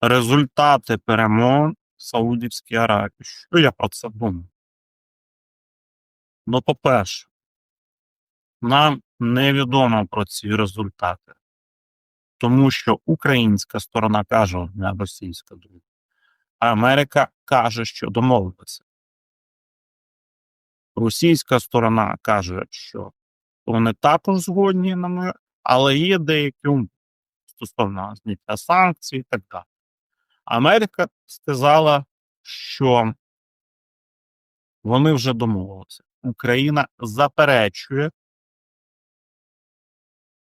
результати перемовин в Саудівській Аравії. Що я про це думаю? Ну, по-перше, нам невідомо про ці результати, тому що українська сторона каже, не російська друга, а Америка каже, що домовилася. Російська сторона каже, що вони також згодні на мир, але є деякі умови стосовно зняття санкцій і так далі. Америка сказала, що вони вже домовилися. Україна заперечує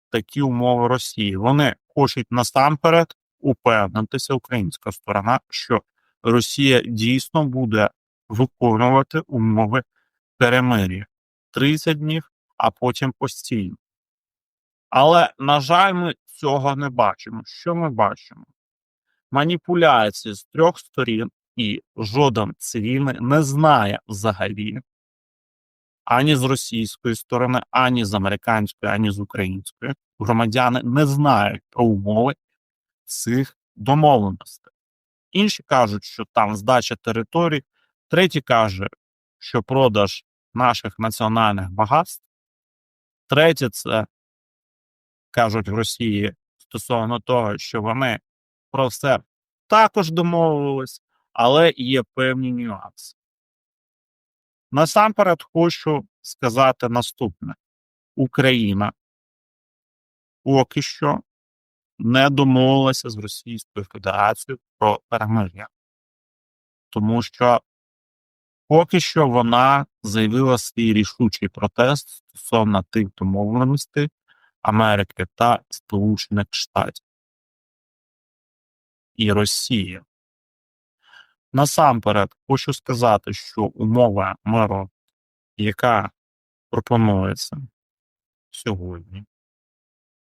такі умови Росії. Вони хочуть насамперед упевнитися, українська сторона, що Росія дійсно буде виконувати умови перемир'я 30 днів, а потім постійно. Але, на жаль, ми цього не бачимо. Що ми бачимо? Маніпуляції з трьох сторін, і жоден цивільний не знає взагалі ані з російської сторони, ані з американської, ані з української. Громадяни не знають про умови цих домовленостей. Інші кажуть, що там здача територій, треті каже, що продаж наших національних багатств. Третє, це кажуть в Росії стосовно того, що вони про все також домовились, але є певні нюанси. Насамперед хочу сказати наступне: Україна поки що не домовилася з Російською Федерацією про перемир'я, тому що поки що вона заявила свій рішучий протест стосовно тих домовленостей Америки та Сполучених Штатів і Росії. Насамперед хочу сказати, що умова миру, яка пропонується сьогодні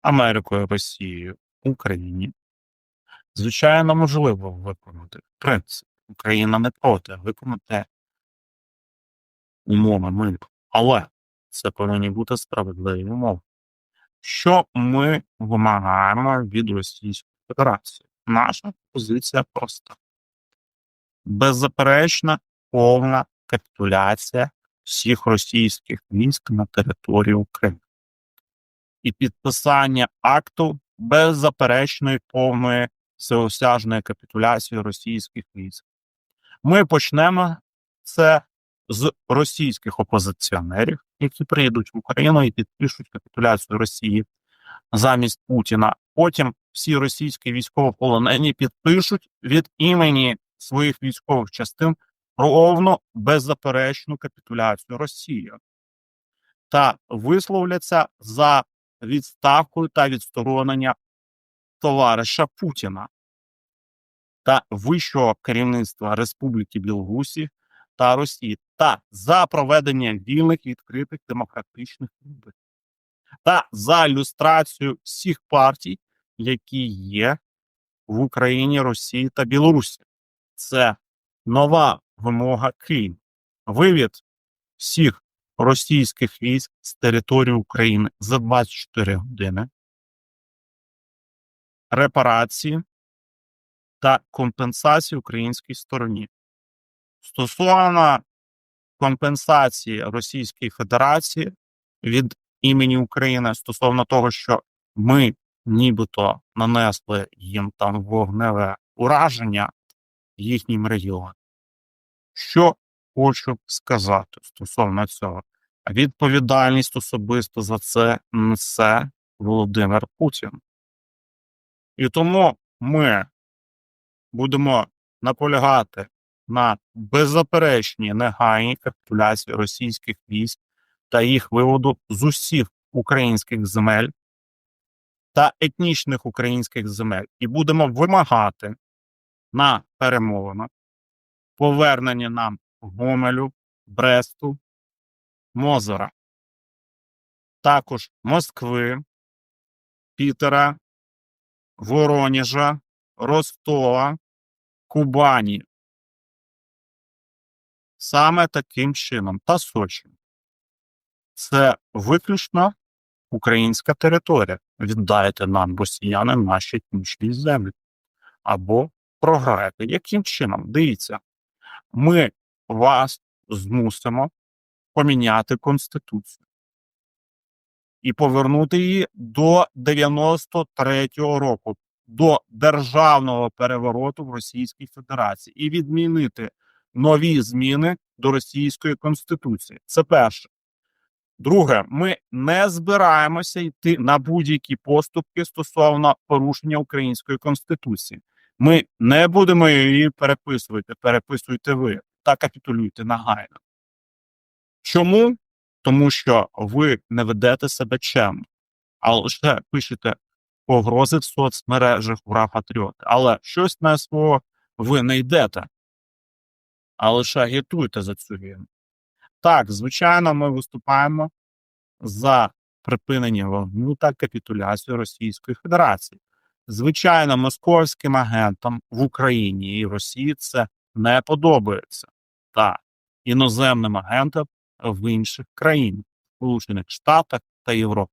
Америкою, Росією, Україні, звичайно, можливо виконати. В принципі, Україна не проти виконати умови миру, але це повинні бути справедливі умови. Що ми вимагаємо від Російської Федерації? Наша позиція проста беззаперечна повна капітуляція всіх російських військ на території України і підписання акту беззаперечної повної всеосяжної капітуляції російських військ. Ми почнемо це з російських опозиціонерів, які приїдуть в Україну і підпишуть капітуляцію Росії замість Путіна. Потім всі російські військовополонені підпишуть від імені своїх військових частин ровно беззаперечну капітуляцію Росії. Та висловляться за відставкою та відсторонення товариша Путіна. Та вищого керівництва Республіки Білорусі та Росії. Та за проведення вільних відкритих демократичних виборів. Та за люстрацію всіх партій, які є в Україні, Росії та Білорусі. Це нова вимога Києва. Вивід всіх російських військ з території України за 24 години, репарації та компенсації українській стороні. Стосовно компенсації Російської Федерації від імені України стосовно того, що ми нібито нанесли їм там вогневе ураження їхнім регіоном. Що хочу сказати стосовно цього? Відповідальність особисто за це несе Володимир Путін. І тому ми будемо наполягати на беззаперечній негайній капітуляції російських військ та їх виводу з усіх українських земель та етнічних українських земель, і будемо вимагати на перемовинах повернення нам Гомелю, Бресту, Мозера, також Москви, Пітера, Вороніжа, Ростова, Кубані. Саме таким чином та Сочі. Це виключно українська територія. Віддайте нам росіяни наші етнічні землі або програєте. Яким чином? Дивіться, ми вас змусимо поміняти конституцію і повернути її до 93-го року, до державного перевороту в Російській Федерації і відмінити нові зміни до Російської Конституції. Це перше. Друге, ми не збираємося йти на будь-які поступки стосовно порушення української конституції. Ми не будемо її переписувати. Переписуйте ви та капітулюйте нагайно. Чому? Тому що ви не ведете себе чемно, а лише пишете погрози в соцмережах ура патріоти. Але щось на СВО ви не йдете, а лише агітуєте за цю війну. Так, звичайно, ми виступаємо за припинення вогню та капітуляцію Російської Федерації. Звичайно, московським агентам в Україні і в Росії це не подобається. Та іноземним агентам в інших країнах, Сполучених Штатах та Європі,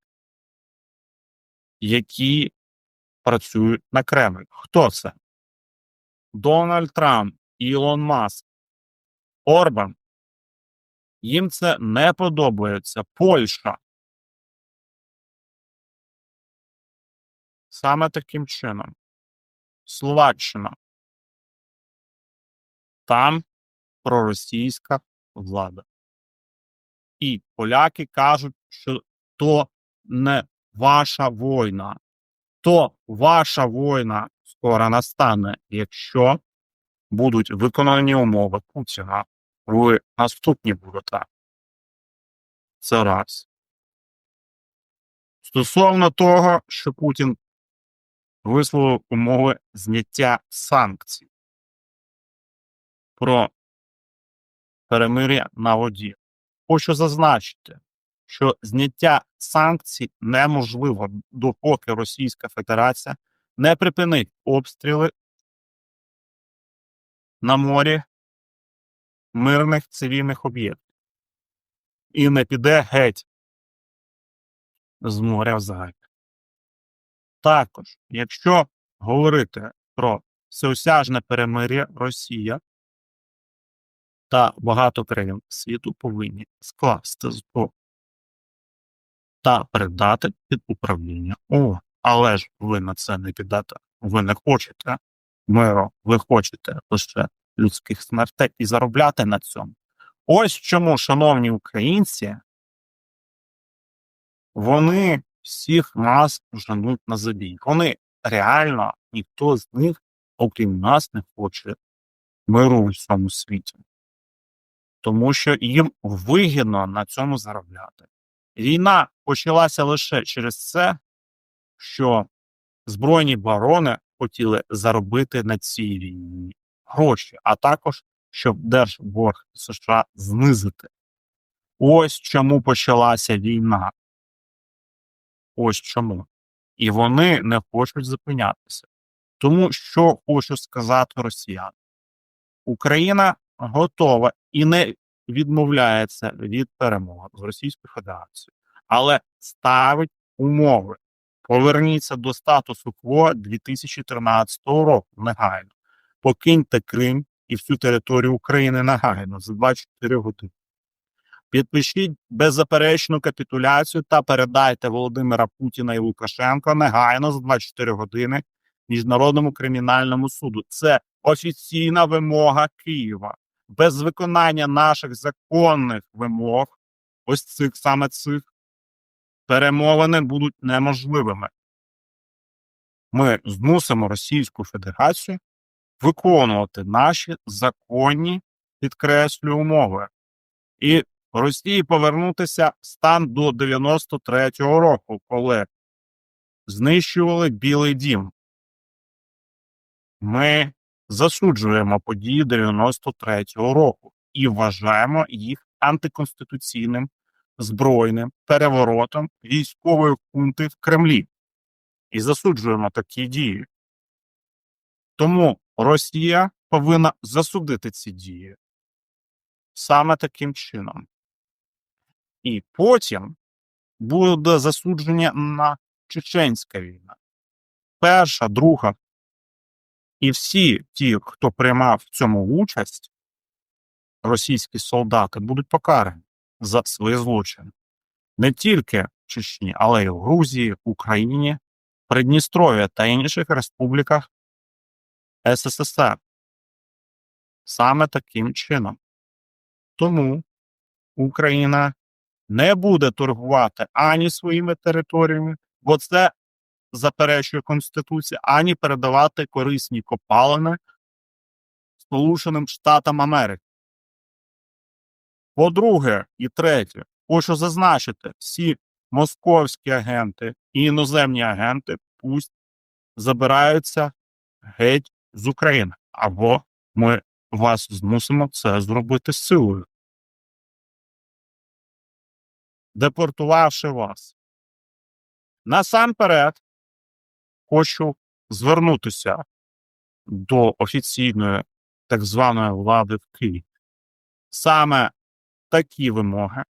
які працюють на Кремль. Хто це? Дональд Трамп, Ілон Маск, Орбан. Їм це не подобається. Польща. Саме таким чином. Словаччина. Там проросійська влада. І поляки кажуть, що то не ваша війна, то ваша війна скоро настане, якщо будуть виконані умови Путіна. Ви наступні будете. Це раз. Стосовно того, що Путін висловив умови зняття санкцій про перемир'я на воді. Хочу зазначити, що зняття санкцій неможливо, допоки Російська Федерація не припинить обстріли на морі мирних цивільних об'єктів і не піде геть з моря взагалі. Також, якщо говорити про всеосяжне перемир'я Росія та багато країн світу повинні скласти зброю та передати під управління ООН. Але ж ви на це не піддати. Ви не хочете миру, ви хочете лише людських смертей і заробляти на цьому. Ось чому, шановні українці, вони всіх нас женуть на забій. Вони реально ніхто з них, окрім нас, не хоче миру у всьому світі. Тому що їм вигідно на цьому заробляти. Війна почалася лише через це, що збройні барони хотіли заробити на цій війні гроші, а також щоб держборг США знизити. Ось чому почалася війна. Ось чому. І вони не хочуть зупинятися. Тому що хочу сказати росіянам, Україна готова і не відмовляється від перемоги з Російською Федерацією, але ставить умови. Поверніться до статусу КВО 2013 року негайно. Покиньте Крим і всю територію України негайно за 24 години. Підпишіть беззаперечну капітуляцію та передайте Володимира Путіна і Лукашенка негайно за 24 години Міжнародному кримінальному суду. Це офіційна вимога Києва. Без виконання наших законних вимог, ось цих саме цих, перемовини будуть неможливими. Ми змусимо Російську Федерацію виконувати наші законні підкреслю умови. І Росії повернутися в стан до 93-го року, коли знищували Білий Дім. Ми засуджуємо події 93-го року і вважаємо їх антиконституційним збройним переворотом військової хунти в Кремлі. І засуджуємо такі дії. Тому Росія повинна засудити ці дії саме таким чином. І потім буде засудження на чеченська війна. Перша, друга І всі ті, хто приймав в цьому участь, російські солдати, будуть покарані за свої злочини. Не тільки в Чечні, але й в Грузії, Україні, Придністров'я та інших республіках СССР. Саме таким чином. Тому Україна не буде торгувати ані своїми територіями, бо це заперечує Конституція, ані передавати корисні копалини Сполученим Штатам Америки. По-друге, і третє, хочу зазначити, всі московські агенти і іноземні агенти пусть забираються геть з України, або ми вас змусимо це зробити силою. Депортувавши вас. Насамперед, хочу звернутися до офіційної так званої влади в Києві. Саме такі вимоги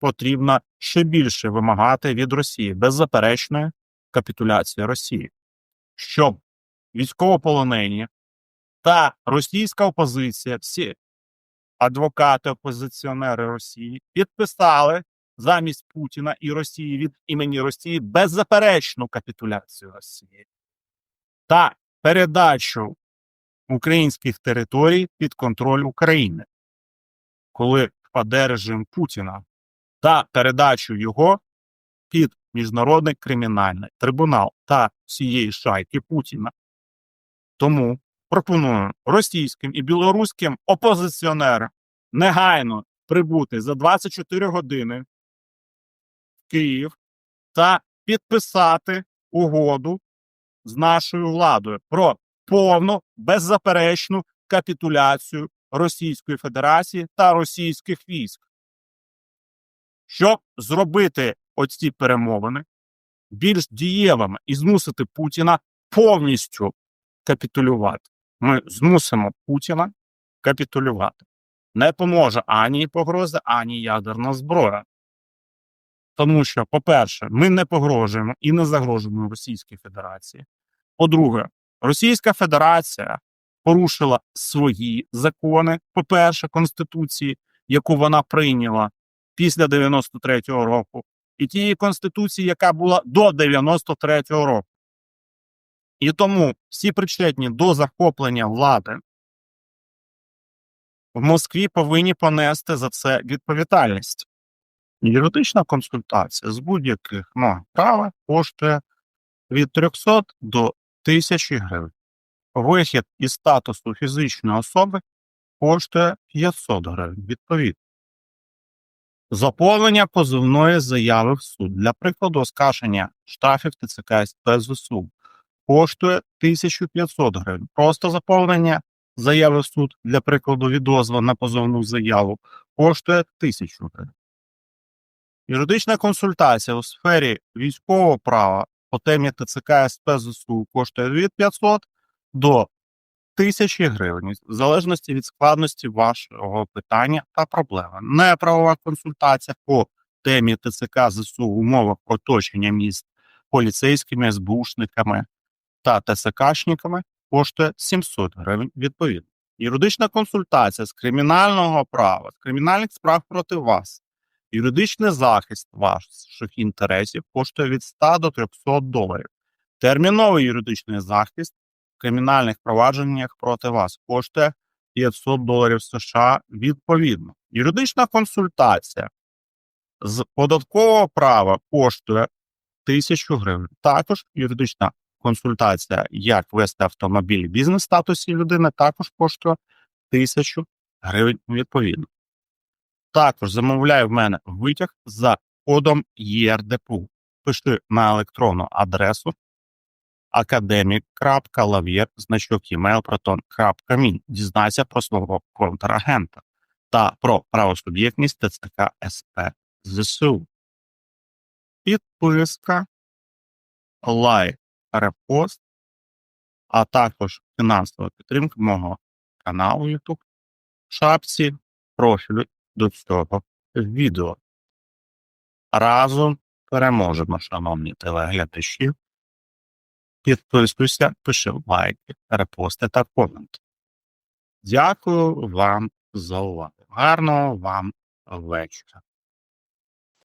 потрібно ще більше вимагати від Росії беззаперечної капітуляції Росії, щоб військовополонені та російська опозиція, всі адвокати, опозиціонери Росії підписали замість Путіна і Росії від імені Росії беззаперечну капітуляцію Росії та передачу українських територій під контроль України, коли впаде режим Путіна, та передачу його під міжнародний кримінальний трибунал та всієї шайки Путіна. Тому пропоную російським і білоруським опозиціонерам негайно прибути за 24 години в Київ та підписати угоду з нашою владою про повну беззаперечну капітуляцію Російської Федерації та російських військ, щоб зробити оці перемовини більш дієвими і змусити Путіна повністю капітулювати. Ми змусимо Путіна капітулювати. Не поможе ані погроза, ані ядерна зброя. Тому що, по-перше, ми не погрожуємо і не загрожуємо Російській Федерації. По-друге, Російська Федерація порушила свої закони, по-перше, Конституції, яку вона прийняла після 93-го року, і тієї Конституції, яка була до 93-го року. І тому всі причетні до захоплення влади в Москві повинні понести за це відповідальність. Юридична консультація з будь-яких норм права коштує від 300 до 1000 гривень. Вихід із статусу фізичної особи коштує 500 гривень відповідно. Заповнення позовної заяви в суд для прикладу оскарження штрафів ТЦК СП ЗСУ коштує 1500 гривень. Просто заповнення заяви в суд для прикладу відозва на позовну заяву коштує 1000 гривень. Юридична консультація у сфері військового права по темі ТЦК СП ЗСУ коштує від 500 до 1000 гривень, в залежності від складності вашого питання та проблеми. Неправова консультація по темі ТЦК ЗСУ в умовах оточення міст поліцейськими, СБУшниками та ТСКшниками коштує 700 гривень відповідно. Юридична консультація з кримінального права, з кримінальних справ проти вас, юридичний захист ваших інтересів коштує від 100 до 300 доларів. Терміновий юридичний захист в кримінальних провадженнях проти вас коштує 500 доларів США відповідно. Юридична консультація з податкового права коштує 1000 гривень. Також юридична консультація, як вести автомобіль в бізнес-статусі людини, також коштує 1000 гривень відповідно. Також замовляю в мене витяг за кодом ЄРДПУ. Пиши на електронну адресу academic.lavir, значок email proton.me. Дізнайся про свого контрагента та про правосуб'єктність ТЦК СП ЗСУ. Підписка, лайк, репост, а також фінансова підтримка мого каналу YouTube в шапці профілю до цього відео. Разом переможемо, шановні телеглядачі. Підписуйся, пиши лайки, репости та коменти. Дякую вам за увагу. Гарного вам вечора.